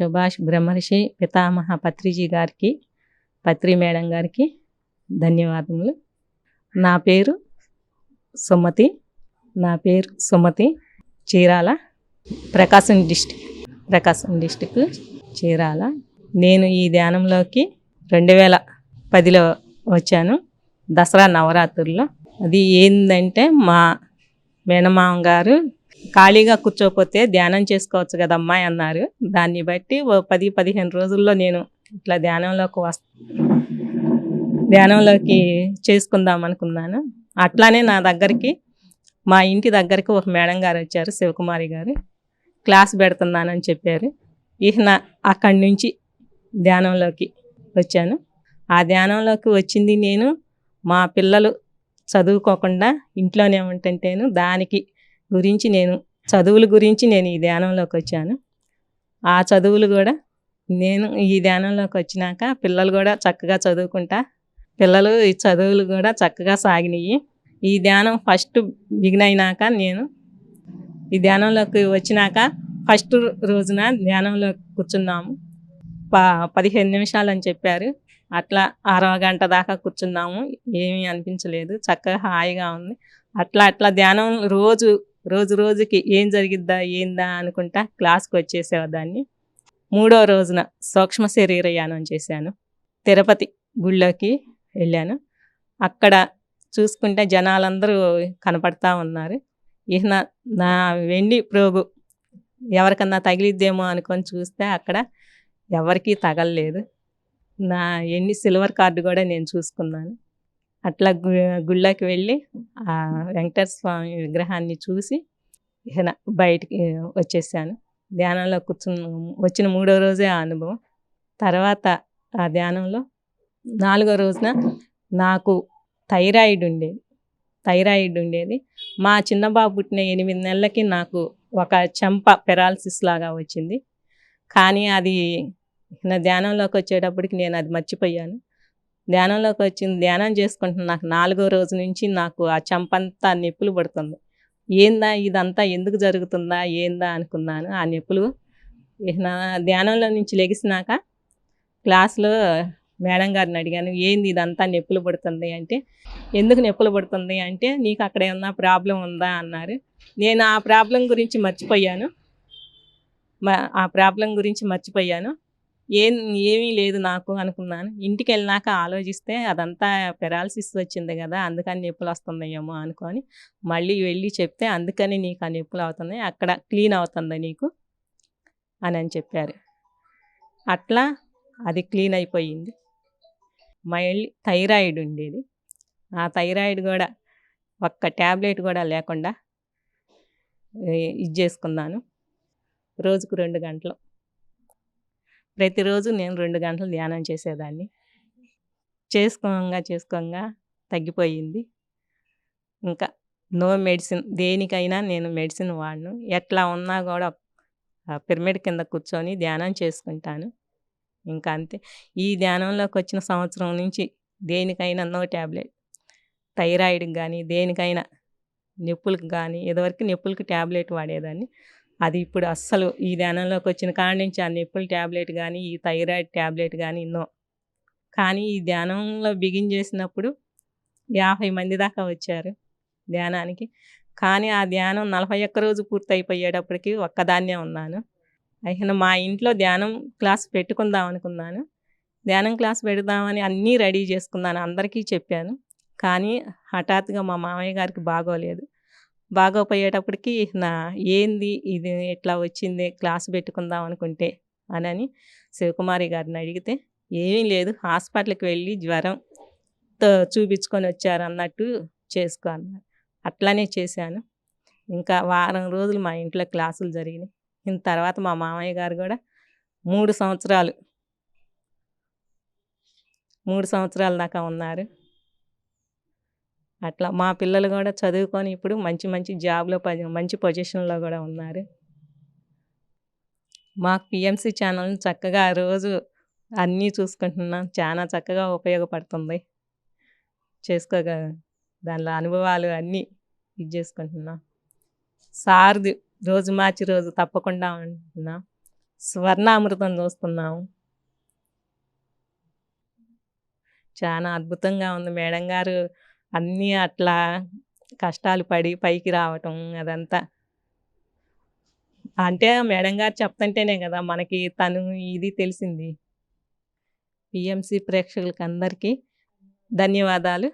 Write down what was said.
సుభాష్ బ్రహ్మర్షి పితామహ పత్రిజీ గారికి పత్రి మేడం గారికి ధన్యవాదములు. నా పేరు సుమతి నా పేరు సుమతి చీరాల ప్రకాశం డిస్టిక్ ప్రకాశం డిస్టిక్ చీరాల. నేను ఈ ధ్యానంలోకి రెండు వేల పదిలో వచ్చాను దసరా నవరాత్రుల్లో. అది ఏంటంటే మా మేనమామ గారు ఖాళీగా కూర్చోపోతే ధ్యానం చేసుకోవచ్చు కదా అమ్మాయి అన్నారు. దాన్ని బట్టి పది పదిహేను రోజుల్లో నేను ఇట్లా ధ్యానంలోకి వస్ ధ్యానంలోకి చేసుకుందాం అనుకున్నాను. అట్లానే నా దగ్గరికి మా ఇంటి దగ్గరికి ఒక మేడం గారు వచ్చారు శివకుమారి గారు. క్లాస్ పెడుతున్నానని చెప్పారు. ఇక నా అక్కడి నుంచి ధ్యానంలోకి వచ్చాను. ఆ ధ్యానంలోకి వచ్చింది నేను మా పిల్లలు చదువుకోకుండా ఇంట్లోనే ఉంటుంటేను దానికి గురించి నేను చదువుల గురించి నేను ఈ ధ్యానంలోకి వచ్చాను. ఆ చదువులు కూడా నేను ఈ ధ్యానంలోకి వచ్చినాక పిల్లలు కూడా చక్కగా చదువుకుంటా పిల్లలు ఈ చదువులు కూడా చక్కగా సాగినాయి ఈ ధ్యానం ఫస్ట్ బిగిన్ అయినాక నేను ఈ ధ్యానంలోకి వచ్చినాక ఫస్ట్ రోజున ధ్యానంలో కూర్చున్నాము. ప పదిహేను నిమిషాలు అని చెప్పారు. అట్లా అరవ గంట దాకా కూర్చున్నాము. ఏమీ అనిపించలేదు. చక్కగా హాయిగా ఉంది. అట్లా అట్లా ధ్యానం రోజు రోజు రోజుకి ఏం జరిగిద్దా ఏందా అనుకుంటా క్లాస్కి వచ్చేసేదాన్ని మూడో రోజున సూక్ష్మ శరీర యానం చేశాను. తిరుపతి గుళ్ళోకి వెళ్ళాను. అక్కడ చూసుకుంటే జనాలందరూ కనపడతా ఉన్నారు. ఇక నా నా వెండి ప్రోగు ఎవరికన్నా తగిలిద్దేమో అనుకొని చూస్తే అక్కడ ఎవరికీ తగలలేదు. నా ఎన్ని సిల్వర్ కార్డు కూడా నేను చూసుకున్నాను. అట్లా గుళ్ళకి వెళ్ళి ఆ వెంకటేశ్వర స్వామి విగ్రహాన్ని చూసి బయటికి వచ్చేసాను. ధ్యానంలో కూర్చున్న వచ్చిన మూడో రోజే ఆ అనుభవం. తర్వాత ఆ ధ్యానంలో నాలుగో రోజున నాకు థైరాయిడ్ ఉండేది. థైరాయిడ్ ఉండేది. మా చిన్న బాబు పుట్టిన ఎనిమిది నెలలకి నాకు ఒక చెంప పెరాలసిస్ లాగా వచ్చింది. కానీ అది నా ధ్యానంలోకి వచ్చేటప్పటికి నేను అది మర్చిపోయాను. ధ్యానంలోకి వచ్చింది. ధ్యానం చేసుకుంటున్న నాకు నాలుగో రోజు నుంచి నాకు ఆ చంపంతా నొప్పులు పడుతుంది. ఏందా ఇదంతా? ఎందుకు జరుగుతుందా? ఏందా అనుకున్నాను. ఆ నొప్పులు నా ధ్యానంలో నుంచి లెగిసినాక క్లాస్లో మేడం గారిని అడిగాను ఏంది ఇదంతా నొప్పులు పడుతుంది అంటే? ఎందుకు నొప్పులు పడుతుంది అంటే నీకు అక్కడ ఏమన్నా ప్రాబ్లం ఉందా? అన్నారు. నేను ఆ ప్రాబ్లం గురించి మర్చిపోయాను. ఆ ప్రాబ్లం గురించి మర్చిపోయాను. ఏం ఏమీ లేదు నాకు అనుకున్నాను. ఇంటికి వెళ్ళినాక ఆలోచిస్తే అదంతా పెరాలసిస్ వచ్చింది కదా అందుకని నొప్పులు వస్తున్నాయేమో అనుకొని మళ్ళీ వెళ్ళి చెప్తే అందుకని నీకు ఆ నొప్పులు అవుతున్నాయి అక్కడ క్లీన్ అవుతుంది నీకు? అని అని చెప్పారు. అట్లా అది క్లీన్ అయిపోయింది. మళ్ళీ థైరాయిడ్ ఉండేది. ఆ థైరాయిడ్ కూడా ఒక్క ట్యాబ్లెట్ కూడా లేకుండా ఇది చేసుకున్నాను. రోజుకు రెండు గంటలు. ప్రతిరోజు నేను రెండు గంటలు ధ్యానం చేసేదాన్ని. చేసుకోగా చేసుకోగా తగ్గిపోయింది. ఇంకా నో మెడిసిన్ దేనికైనా నేను మెడిసిన్ వాడను. ఎట్లా ఉన్నా కూడా పిరమిడ్ కింద కూర్చొని ధ్యానం చేసుకుంటాను. ఇంకా అంతే. ఈ ధ్యానంలోకి వచ్చిన సంవత్సరం నుంచి దేనికైనా నో ట్యాబ్లెట్ థైరాయిడ్కి కానీ దేనికైనా నొప్పులకు కానీ ఇదివరకు నొప్పులకు ట్యాబ్లెట్ వాడేదాన్ని. అది ఇప్పుడు అస్సలు ఈ ధ్యానంలోకి వచ్చిన కాడ నుంచి ఆ నొప్పుల ట్యాబ్లెట్ కానీ ఈ థైరాయిడ్ ట్యాబ్లెట్ కానీ ఎన్నో కానీ ఈ ధ్యానంలో బిగిన్ చేసినప్పుడు యాభై మంది దాకా వచ్చారు ధ్యానానికి. కానీ ఆ ధ్యానం నలభై ఒక్క రోజు పూర్తి అయిపోయేటప్పటికి ఒక్కదాన్నే ఉన్నాను. అయినా మా ఇంట్లో ధ్యానం క్లాస్ పెట్టుకుందాం అనుకున్నాను. ధ్యానం క్లాస్ పెడదామని అన్నీ రెడీ చేసుకున్నాను. అందరికీ చెప్పాను. కానీ హఠాత్తుగా మా మామయ్య గారికి బాగోలేదు. బాగోపోయేటప్పటికి నా ఏంది ఇది ఇట్లా వచ్చింది క్లాస్ పెట్టుకుందాం అనుకుంటే అనని శివకుమారి గారిని అడిగితే ఏమీ లేదు హాస్పిటల్కి వెళ్ళి జ్వరం చూపించుకొని వచ్చారు అన్నట్టు చేసుకో అన్నారు. అట్లానే చేశాను. ఇంకా వారం రోజులు మా ఇంట్లో క్లాసులు జరిగినాయి. ఇంత తర్వాత మా మామయ్య గారు కూడా మూడు సంవత్సరాలు మూడు సంవత్సరాల దాకా ఉన్నారు. అట్లా మా పిల్లలు కూడా చదువుకొని ఇప్పుడు మంచి మంచి జాబ్లో మంచి పొజిషన్లో కూడా ఉన్నారు. మాకు పిఎంసి ఛానల్ చక్కగా రోజు అన్నీ చూసుకుంటున్నాం. చాలా చక్కగా ఉపయోగపడుతుంది. చేసుకోగా దానిలో అనుభవాలు అన్నీ ఇది చేసుకుంటున్నాం. సార్ది రోజు మార్చి రోజు తప్పకుండా ఉంటున్నాం. స్వర్ణామృతం చూస్తున్నాము చాలా అద్భుతంగా ఉంది. మేడం గారు అన్నీ అట్లా కష్టాలు పడి పైకి రావటం అదంతా. అంటే మేడం గారు చెప్తుంటేనే కదా మనకి తను ఇది తెలిసింది. పిఎంసి ప్రేక్షకులకి అందరికీ ధన్యవాదాలు.